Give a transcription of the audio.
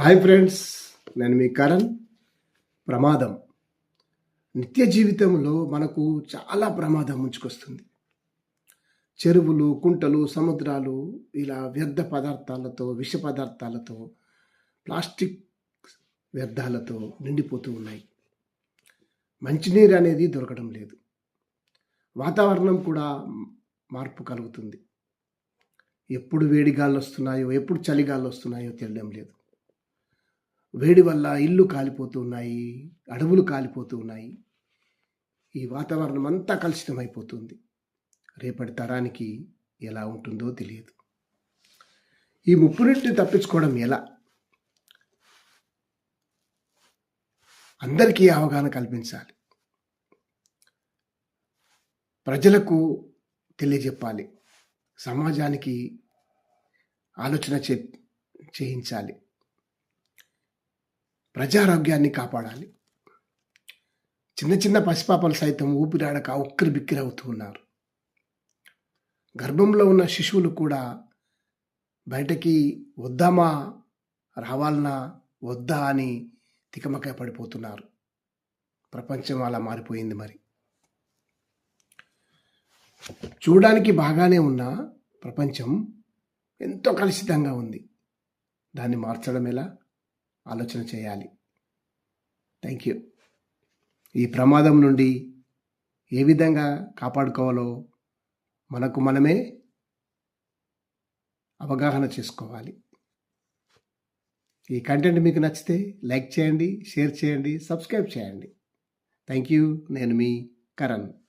Hi friends నేను మీ కరణ్. ప్రమాదం. నిత్య జీవితంలో మనకు చాలా ప్రమాదం ముంచుకొస్తుంది. చెరువులు కుంటలు సముద్రాలు ఇలా వ్యర్థ పదార్థాలతో విష పదార్థాలతో ప్లాస్టిక్ వ్యర్థాలతో నిండిపోతూ ఉన్నాయి. మంచినీరు అనేది దొరకడం లేదు. వాతావరణం కూడా మార్పు కలుగుతుంది. ఎప్పుడు వేడిగాళ్ళు వస్తున్నాయో ఎప్పుడు చలిగాలు వస్తున్నాయో తెలియడం లేదు. వేడి వల్ల ఇల్లు కాలిపోతూ ఉన్నాయి అడవులు కాలిపోతూ ఉన్నాయి. ఈ వాతావరణం అంతా కలుషితమైపోతుంది. రేపటి తరానికి ఎలా ఉంటుందో తెలియదు. ఈ ముప్పు నుండి తప్పించుకోవడం ఎలా? అందరికీ అవగాహన కల్పించాలి. ప్రజలకు తెలియజెప్పాలి. సమాజానికి ఆలోచన చే చేయించాలి. ప్రజారోగ్యాన్ని కాపాడాలి. చిన్న చిన్న పసిపాపలు సైతం ఊపిరాడక ఉక్కిరి బిక్కిరి అవుతూ ఉన్నారు. గర్భంలో ఉన్న శిశువులు కూడా బయటకి వద్దామా రావాలనా వద్దా అని తికమక పడిపోతున్నారు. ప్రపంచం అలా మారిపోయింది మరి. చూడడానికి బాగానే ఉన్న ప్రపంచం ఎంతో కలుషితంగా ఉంది. దాన్ని మార్చడం ఎలా? ఆలోచన చేయాలి. థ్యాంక్ యూ ఈ ప్రమాదం నుండి ఏ విధంగా కాపాడుకోవాలో మనకు మనమే అవగాహన చేసుకోవాలి. ఈ కంటెంట్ మీకు నచ్చితే లైక్ చేయండి షేర్ చేయండి సబ్స్క్రైబ్ చేయండి. థ్యాంక్ యూ నేను మీ కరణ్.